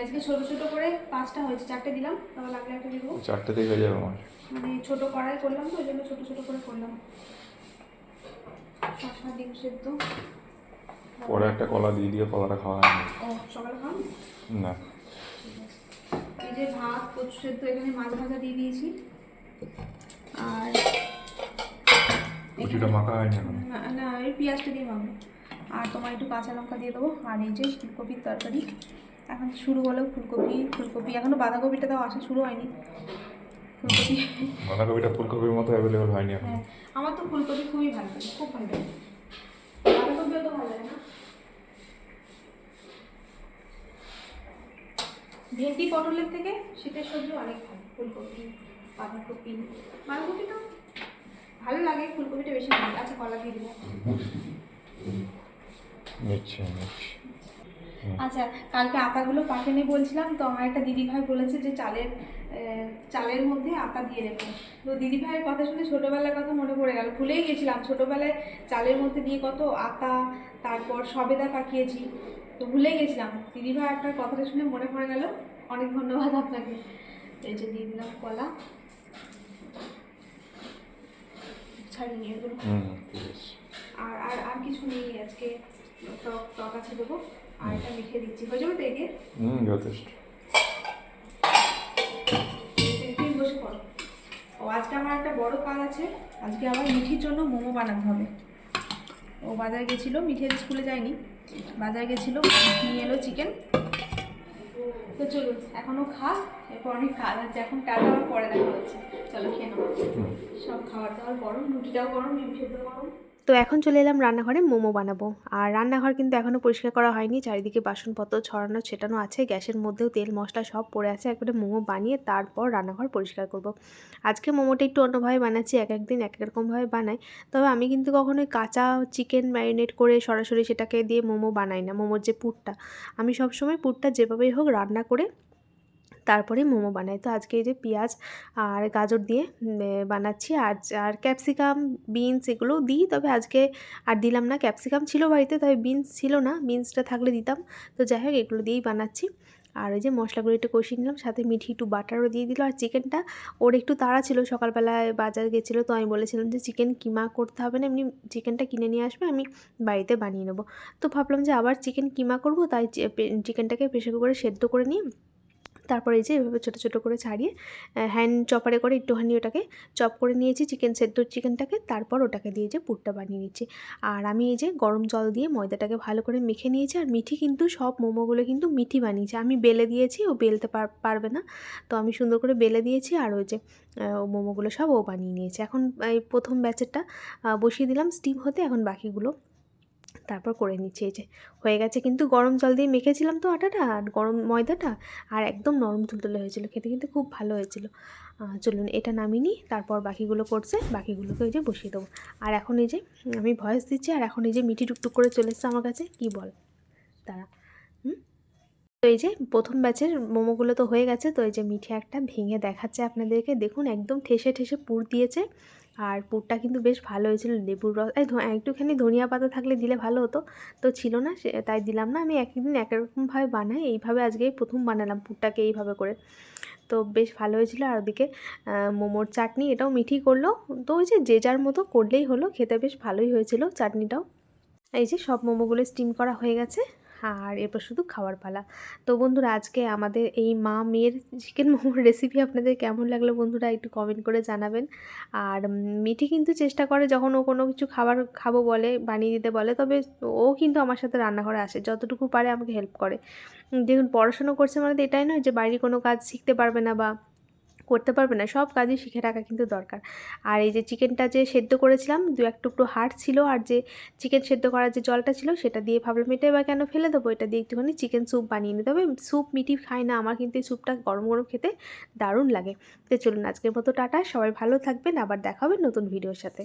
আজকে ছোট ছোট করে পাঁচটা হয়েছে চারটে দিলাম আবার লাগলে একটা দেবো। চারটে থেকে হয়ে যাবে আমার। মানে ছোট কড়াই করলাম তো ওই জন্য ছোট ছোট করে করলাম। শসা ডিম সেদ্ধ। পরে একটা কলা দিয়ে দিয়ে কলাটা খাওয়া হয় ও সকালে খান না। এই যে ভাত কচু সেদ্ধ এখানে মাছ ভাজা দিয়ে দিয়েছি। আর কচুটা মাখা এখন? না না এই পেঁয়াজটা দিয়ে মাখবো। আর তোমার একটু কাঁচা লঙ্কা দিয়ে দেবো। আর এই যে ফুলকপির তরকারি। এখন শুরু হলেও ফুলকপি ফুলকপি। এখনও বাঁধাকপিটা তাও আসা শুরু হয়নি। ফুলকপি বাঁধাকপিটা ফুলকপির মতো অ্যাভেলেবেল হয়নি এখন। হ্যাঁ আমার তো ফুলকপি খুবই ভালো লাগে খুব ভালো লাগে। বাঁধাকপিও তো ভালো লাগে না? ভেন্ডি পটলের থেকে শীতের সবজি অনেক ভালো ফুলকপি বাঁধাকপি। বাঁধাকপিটা ভালো লাগে ফুলকপিটা বেশি ভালো আচ্ছা কলা দিয়ে দিলাম নিচ্ছি নিচ্ছি আচ্ছা কালকে আটাগুলো পাকেনি বলছিলাম তো আমার একটা দিদিভাই বলেছে যে চালের চালের মধ্যে আটা দিয়ে রেখো তো দিদিভাইয়ের কথা শুনে ছোটোবেলার কথা মনে পড়ে গেল। ভুলেই গেছিলাম ছোটোবেলায় চালের মধ্যে দিয়ে কত আটা তারপর সবেদা পাকিয়েছি তো ভুলেই গেছিলাম। দিদিভাই আপনার কথাটা শুনে মনে পড়ে গেল। অনেক ধন্যবাদ আপনাকে। এই যে দিয়ে দিলাম কলা। ছাড়িয়ে এগুলো। আর কিছু নেই আজকে টক টক আছে দেবো। আর এটা লিখে দিচ্ছি। হয়ে যাবে তো এগে হুম যথেষ্ট। বসে পড়ো। ও আজকে আমার একটা বড় কাজ আছে। আজকে আমার মিঠির জন্য মোমো বানাতে হবে। ও বাজার গেছিল মিঠের স্কুলে যায়নি। বাজার গেছিল নিয়ে এলো চিকেন তো চলুন এখনও খা এরপর অনেক কাজ আছে। এখন টাটা আবার পরে দেখা হচ্ছে। চলো খেয়ে নেব সব খাবার দাবার গরম রুটিটাও গরম ডিম সেদ্ধ গরম। তো এখন চলে এলাম রান্নাঘরে মোমো বানাবো। আর রান্নাঘর কিন্তু এখনও পরিষ্কার করা হয়নি, চারিদিকে বাসনপত্র ছড়ানো, ছেটানো আছে, গ্যাসের মধ্যেও তেল, মশলা সব পড়ে আছে। একবারে মোমো বানিয়ে তারপর রান্নাঘর পরিষ্কার করব। আজকে মোমোটা একটু অন্যভাবে বানাচ্ছি, এক এক দিন এক এক রকমভাবে বানাই। তবে আমি কিন্তু কখনোই কাঁচা চিকেন ম্যারিনেট করে সরাসরি সেটাকে দিয়ে মোমো বানাই না, মোমোর যে পুরটা। আমি সবসময় পুরটা যেভাবেই হোক রান্না করে তারপরে মোমো বানাই। তো আজকে এই যে পেঁয়াজ আর গাজর দিয়ে বানাচ্ছি। আর আর ক্যাপসিকাম, বিনস এগুলো দিই। তবে আজকে আর দিলাম না। ক্যাপসিকাম ছিল বাড়িতে তবে বিনস ছিল না। বিনসটা থাকলে দিতাম। তো যাই হোক, এগুলো দিয়েই বানাচ্ছি। আর ওই যে মশলাগুলো একটু কষিয়ে নিলাম। সাথে মিঠি একটু বাটারও দিয়ে দিল। আর চিকেনটা ওর একটু তাড়া ছিল। সকালবেলায় বাজার গেছিল, তো আমি বলেছিলাম যে চিকেন কিমা করতে হবে না। এমনি চিকেনটা কিনে নিয়ে আসবে, আমি বাড়িতে বানিয়ে নেব। তো ভাবলাম যে আবার চিকেন কিমা করব। তাই চিকেনটাকে প্রেশার কুকারে সেদ্ধ করে নিয়ে তারপরে এই যে এভাবে ছোটো ছোটো করে ছাড়িয়ে হ্যান্ড চপারে করে একটুখানি ওটাকে চপ করে নিয়েছি চিকেন সেদ্ধ চিকেনটাকে তারপর ওটাকে দিয়ে যে পুরটা বানিয়ে নিচ্ছি। আর আমি এই যে গরম জল দিয়ে ময়দাটাকে ভালো করে মেখে নিয়েছি, আর মিঠি কিন্তু সব মোমোগুলো কিন্তু মিঠি বানিয়েছে। আমি বেলে দিয়েছি, ও বেলতে পার- পারবে না। তো আমি সুন্দর করে বেলে দিয়েছি, আর ওই যে মোমোগুলো সব ও বানিয়ে নিয়েছে। এখন এই প্রথম ব্যাচেরটা বসিয়ে দিলাম স্টিম হতে, এখন বাকিগুলো তারপর করে নিচ্ছি। এই যে, হয়ে গেছে কিন্তু গরম জল দিয়ে মেখেছিলাম তো আটাটা আর গরম ময়দাটা আর একদম নরম তুলতুলে হয়েছিল। খেতে কিন্তু খুব ভালো হয়েছিল। চলুন এটা নামিয়ে নিই, তারপর বাকিগুলো করছে, বাকিগুলোকে ওই যে বসিয়ে দেবো। আর এখন এই যে, আমি ভয়েস দিচ্ছি আর এখন এই যে মিটি টুকটুক করে চলে এসছে আমার কাছে, কি বল? তারা তো এই যে, প্রথম ব্যাচের মোমোগুলো তো হয়ে গেছে, তো এই যে মিঠে একটা ভেঙে দেখাচ্ছে আপনাদেরকে। দেখুন, একদম ঠেসে ঠেসে পুর দিয়েছে। আর পুরটা কিন্তু বেশ ভালো হয়েছিল, লেবুর রস। এই একটুখানি ধনিয়া পাতা থাকলে দিলে ভালো হতো, তো ছিল না তাই দিলাম না। আমি এক একদিন একরকমভাবে বানাই, এইভাবে আজকে প্রথম বানালাম পুরটাকে এইভাবে করে। তো বেশ ভালো হয়েছিল। আর ওদিকে মোমোর চাটনি, এটাও মিঠি করল। তো ওই যে যে যার মতো করলেই হলো, খেতে বেশ ভালোই হয়েছিল চাটনিটাও। এই যে সব মোমোগুলো স্টিম করা হয়ে গেছে। আর এরপর শুধু খাওয়ার পালা। তো বন্ধুরা, আজকে আমাদের এই মা মেয়ের চিকেন মোমোর রেসিপি আপনাদের কেমন লাগল বন্ধুরা একটু কমেন্ট করে জানাবেন। আর মিঠি কিন্তু চেষ্টা করে যখন ও কোনো কিছু খাবার খাব বলে, বানিয়ে দিতে বলে, তবে ও কিন্তু আমার সাথে রান্নাঘরে আসে, যতটুকু পারে আমাকে হেল্প করে। দেখুন, পড়াশুনো করছে মানে এটাই নয় যে বাইরে কোনো কাজ শিখতে পারবে না বা করতে পারবে না, সব কাজই শিখে রাখা কিন্তু দরকার। আর এই যে চিকেনটা যে সেদ্ধ করেছিলাম, দু এক টুকরো হাড় ছিল, আর যে চিকেন সেদ্ধ করার যে জলটা ছিল, সেটা দিয়ে ভাবলাম, এটা বা কেন ফেলে দেবো? এটা দিয়ে একটুখানি চিকেন স্যুপ বানিয়ে নিতে হবে। স্যুপ মিটি খায় না, আমার কিন্তু এই স্যুপটা গরম গরম খেতে দারুণ লাগে। তো চলুন আজকের মতো টাটা, সবাই ভালো থাকবেন, আবার দেখা হবে নতুন ভিডিওর সাথে।